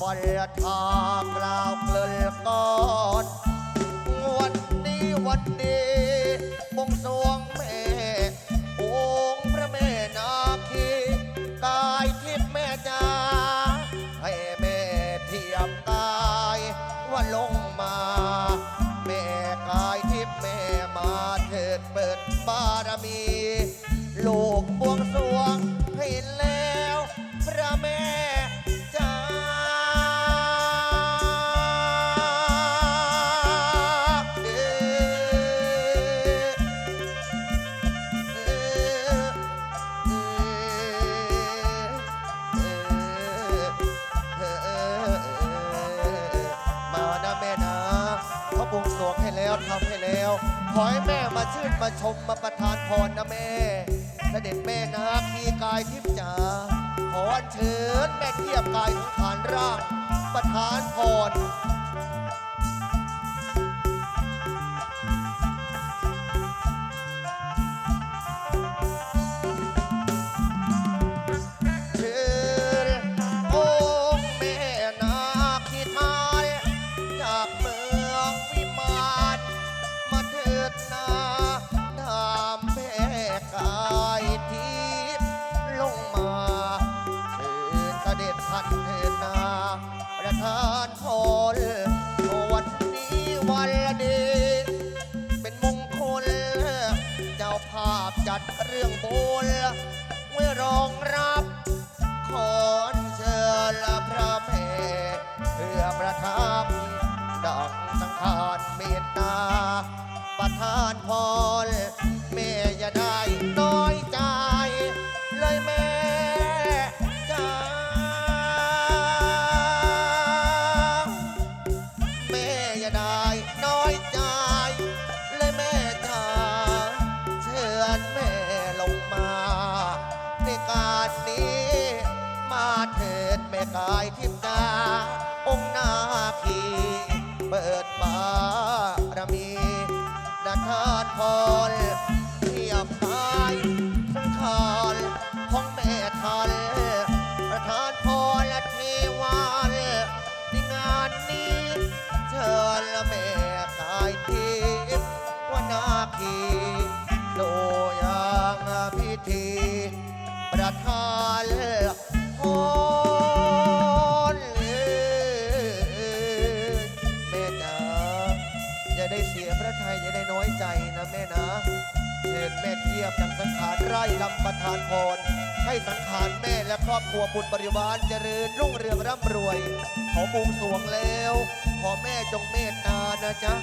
บบนทางกล่าวเกลือก่อนวันนี้วันดี วงสรวงให้แล้วทำให้แล้ว ขอให้แม่มาชื่นมาชมมาประทานพรนะแม่ เสด็จแม่นาคีกายทิพย์จ๋าขออัญเชิญแม่เทียบกายของฐานร่าง ประทานพราพจัดเรื่องโบนไว้รองรับ ขอเชิญพระเมเพื่อประทับ ดังสังขารเมตตา ประทานพร กายทิพย์ดาองค์นาคีเปิดบารมีดัทานพรเทียบกายสังขารของแม่ทันประทานพรและเทวานในงานนี้เชิญละแม่กายทิพย์ว่านาคีโดยอย่างพิธีประทาน แม่เทียบดังสังขารไร่ลำประทานพร ให้สังขารแม่และครอบครัวบุญบริวารเจริญรุ่งเรืองร่ำรวย ขอบวงสรวงแล้ว ขอแม่จงเมตตานะจ๊ะ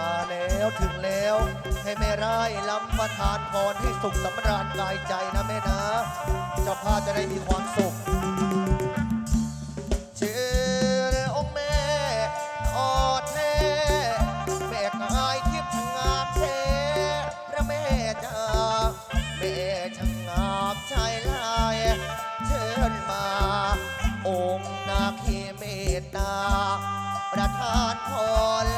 มาแล้วถึงแล้ว ให้แม่ร่ายลำประทานพรให้สุขสำราญกายใจนะแม่นะ เจ้าพาจะได้มีความสุขเชื่อองค์แม่อดแท้แม่กายทิพย์งามเทพระแม่จ้าแม่ชะงามชายลายเชิญมา องค์นาคีเมตตาประทานพร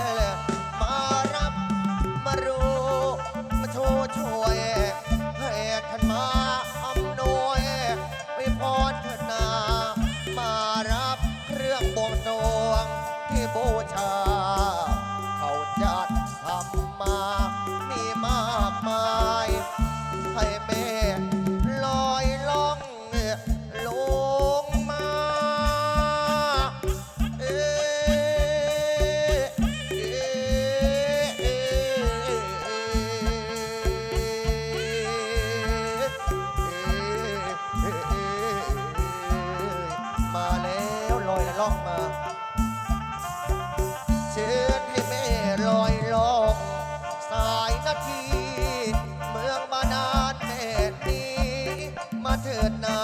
เถิดนา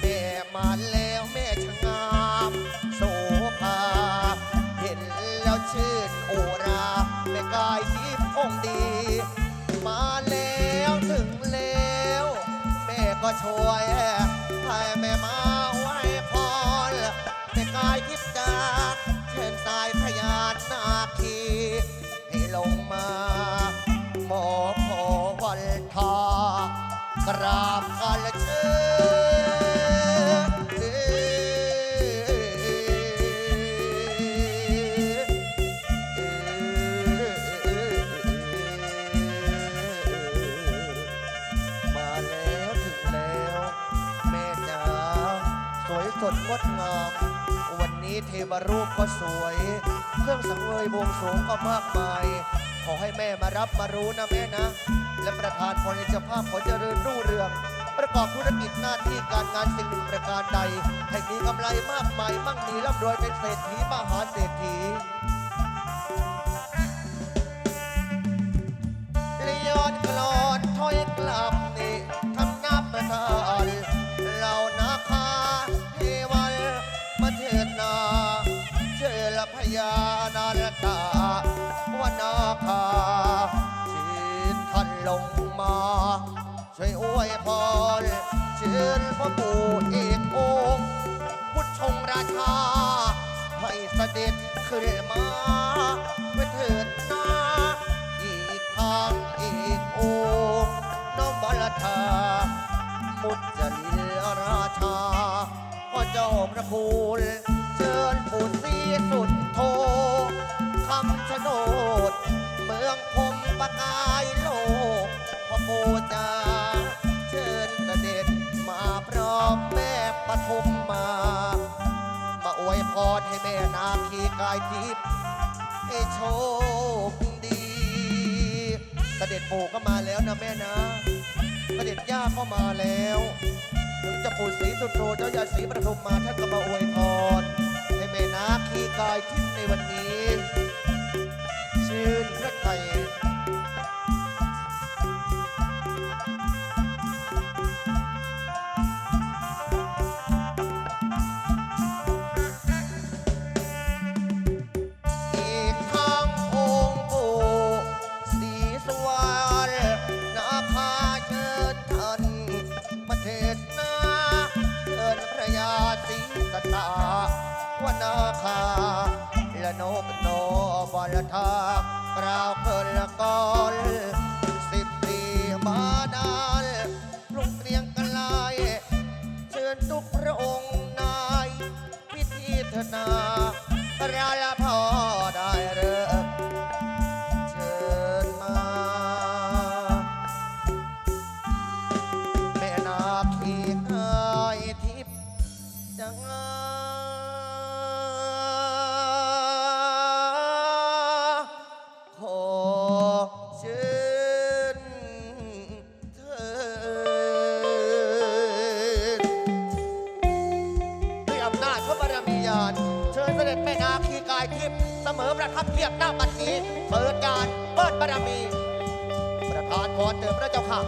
แม่มาแล้วแม่ชะงามโสภา เห็นแล้วชื่นโอรา แม่กายทิพย์องดี มาแล้วถึงแล้ว แม่ก็ช่วยให้แม่มาไหว้พรแม่กายทิพย์จ้าเชิญสายพยานนาคีให้ลงมาหมอขอวันทากราบ วันนี้เทวรูปก็สวย เครื่องสังเวยบวงสรวงก็มากมาย ขอให้แม่มารับมารู้นะแม่นะ และประธานพรในเจ้าภาพขอเจริญรุ่งเรือง ประกอบธุรกิจหน้าที่การงานสิ่งหนึ่งประการใด ให้มีกำไรมากมายมั่งมีร่ำรวยเป็นเศรษฐีมหาเศรษฐีเลยย้อนกลอนถอยกลับนี่ทำนับประทาน พญานาลตาว่านาคาชื่นท่านลงมาช่วยอวยพรเชิญพ่อปู่เอกองค์พุทธชงราชา ให้เสด็จขึ้นมาเพื่อเถิดนาอีกทางอีกองค์น้องบรธามุจลิราชาพ่อเจ้าพระคุณเชิญปู่ศรี สุดโทคำชะโนด เมืองพมประกายโลกพ่อปู่จ้าเชิญเสด็จมาพร้อมแม่ปฐุมมา มาอวยพรให้แม่นาคีกายทิพย์ให้โชคดี เสด็จปู่ก็มาแล้วนะแม่นะ เสด็จย่าก็มาแล้ว ถึงจะปู่ศรีสุดโธเจ้ายาศรีประทุมมาท่านก็มาอวยพร ให้แม่นาคีกายทิพย์ในวันนี้ ชื่นพระไทย นุบโนบลทากราวเกินละกอลสิบปีมาดา พ เสมอประทับเทียบหน้าบัดนี้ เปิดการเปิดบารมี ประธานพรเติมพระเจ้าค่ะ